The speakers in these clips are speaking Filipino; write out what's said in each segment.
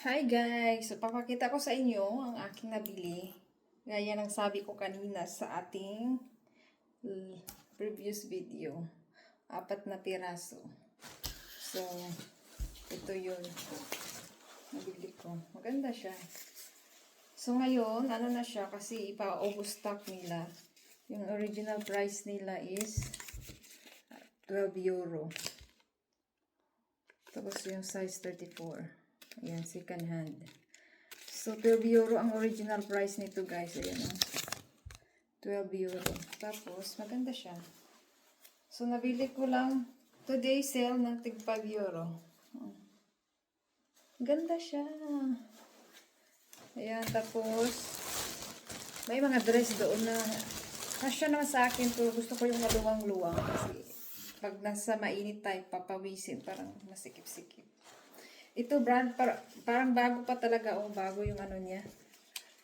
Hi guys! So, papakita ko sa inyo ang aking nabili. Gaya ng sabi ko kanina sa ating previous video. Apat na piraso. So, ito yun. Nabili ko. Maganda siya. So, ngayon, ano na siya kasi ipa-overstock stock nila. Yung original price nila is 12 euro. Tapos yung size 34. Ayan, second hand. So, 12 euro ang original price nito, guys. Ayan, oh. 12 euro. Tapos, maganda siya. So, nabili ko lang today sale ng tig 5 euro. Oh. Ganda siya. Ayan, tapos, may mga dress doon na kasya naman sa akin pero gusto ko yung maluwang-luwang kasi pag nasa mainit tayo, papawisin, parang masikip-sikip. Ito brand, par- parang bago pa talaga, oh, bago yung ano niya.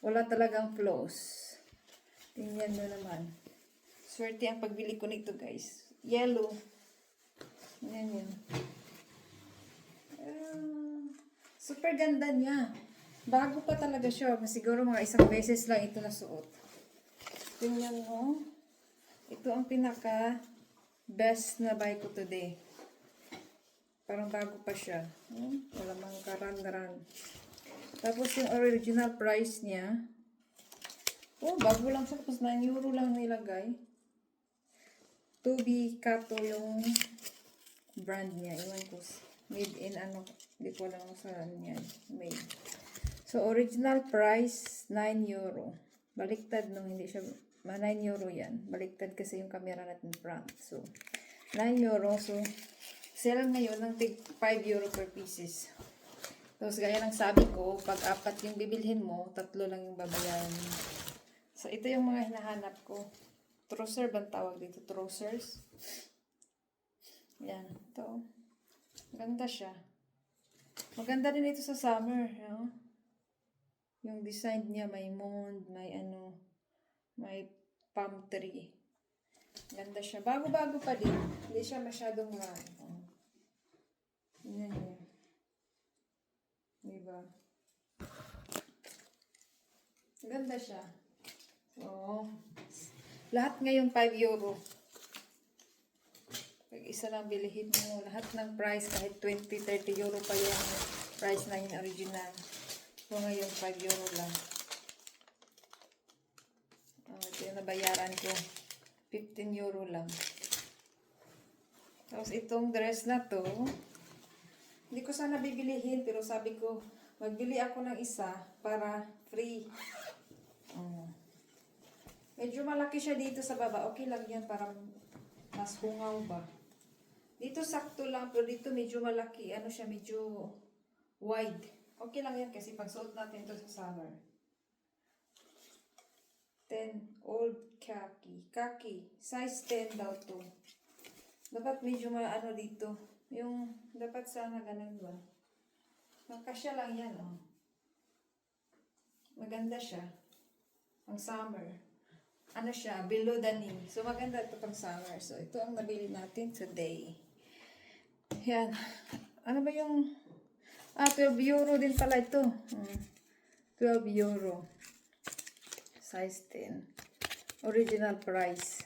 Wala talagang flows. Tingnan nyo naman. Swerte ang pagbili ko nito, guys. Yellow. Yan yun. Ah, super ganda niya. Bago pa talaga siya. Siguro mga isang beses lang ito nasuot. Tingnan mo. Ito ang pinaka best na buy ko today. Parang bago pa siya. Hmm? Wala mang karan-ran. Tapos yung original price niya. Oh, bago lang siya. Tapos 9 euro lang nilagay. Tubi Kato yung brand niya. Iwan ko. Made in ano. Hindi ko alam saan yan. Made. So, original price, 9 euro. Baliktad nung hindi siya, ma 9 euro yan. Baliktad kasi yung camera natin front. So, 9 euro. So, sale ngayon ng tig 5 euro per pieces. Tapos, gaya ng sabi ko, pag apat yung bibilhin mo, tatlo lang yung babayaran. So, ito yung mga hinahanap ko. Trouser bang tawag dito? Trousers. Yan. Ito. Ganda siya. Maganda din ito sa summer. No? Yung design niya, may mound, may ano, may palm tree. Ganda siya. Bago-bago pa din. Hindi siya masyadong marami. Oh. Yan yun. Diba? Ganda siya. Oo. Lahat ngayon 5 euro. Pag isa lang bilihin mo, lahat ng price, kahit 20, 30 euro pa yung price na yung original. So ngayon 5 euro lang. Oh, ito yung nabayaran ko. 15 euro lang. Tapos itong dress na to, hindi ko sana bibilihin, pero sabi ko, magbili ako ng isa para free. Oh. Medyo malaki siya dito sa baba. Okay lang yan, parang mas hungaw ba. Dito sakto lang, pero dito medyo malaki. Ano siya, medyo wide. Okay lang yan kasi pagsuot natin ito sa summer. 10 old khaki. Khaki. Size 10 daw to. Dapat medyo maano dito. Yung dapat sana ganun ba? Magkasya lang yan, oh. Maganda siya. Pang summer. Ano siya? Below the knee. So, maganda ito pang summer. So, ito ang nabili natin today. Yan. Ano ba yung... Ah, 12 euro din pala ito. Hmm. 12 euro. Size 10. Original price.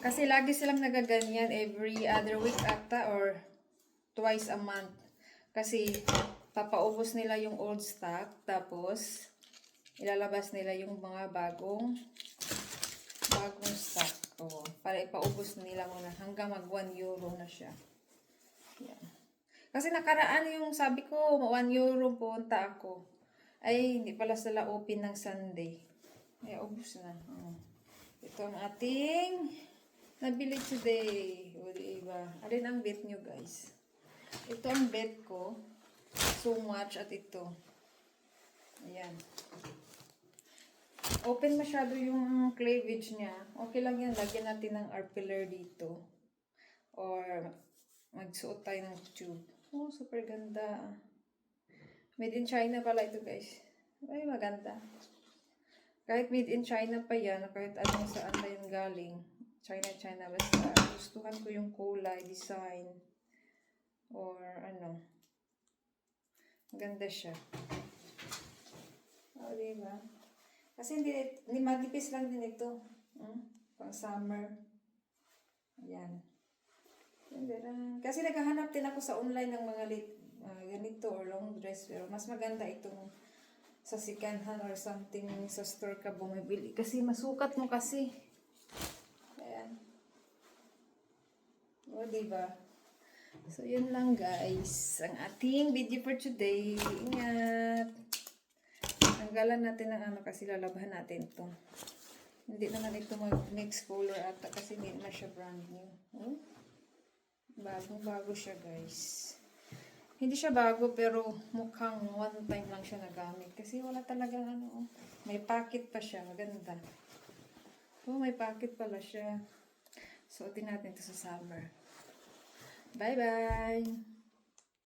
Kasi lagi silang nagaganyan every other week ata or twice a month. Kasi papaubos nila yung old stock tapos ilalabas nila yung mga bagong bagong stock. O, para ipaubos nila muna hanggang mag 1 euro na siya. Yan. Kasi nakaraan yung sabi ko, 1 euro punta ako. Ay, hindi pala sila open ng Sunday. Ay, ubos na. Oh. Ito ang ating nabili today. O, diba? Alin ang bet nyo, guys? Ito ang bet ko. So much at ito. Ayan. Open masyado yung cleavage niya. Okay lang yan. Lagyan natin ng art pillar dito. Or magsuot tayo ng tube. Oh, super ganda. Made in China pala ito, guys. Ay, maganda. Kahit made in China pa yan, kahit ano saan na yung galing. China, China. Basta gustuhan ko yung kulay, design. Or ano. Ganda siya. O, di ba? Kasi hindi, hindi matipis lang din ito. Hmm? Pang summer. Ayan. Kasi naghahanap din ako sa online ng mga lit, ah, ganito or long dress. Pero mas maganda itong sa second hand or something sa store ka bumibili. Kasi masukat mo kasi. Ayan. O, diba? So, yun lang guys. Ang ating video for today. Ingat. Tanggalan natin ng ano kasi lalabhan natin to. Hindi naman ito mag-mix color ata kasi hindi na siya brand new. Oh? Bagong bago siya guys. Hindi siya bago pero mukhang one time lang siya nagamit. Kasi wala talagang ano. May packet pa siya. Maganda. Oh, may packet pala siya. Suotin natin ito sa summer. 拜拜。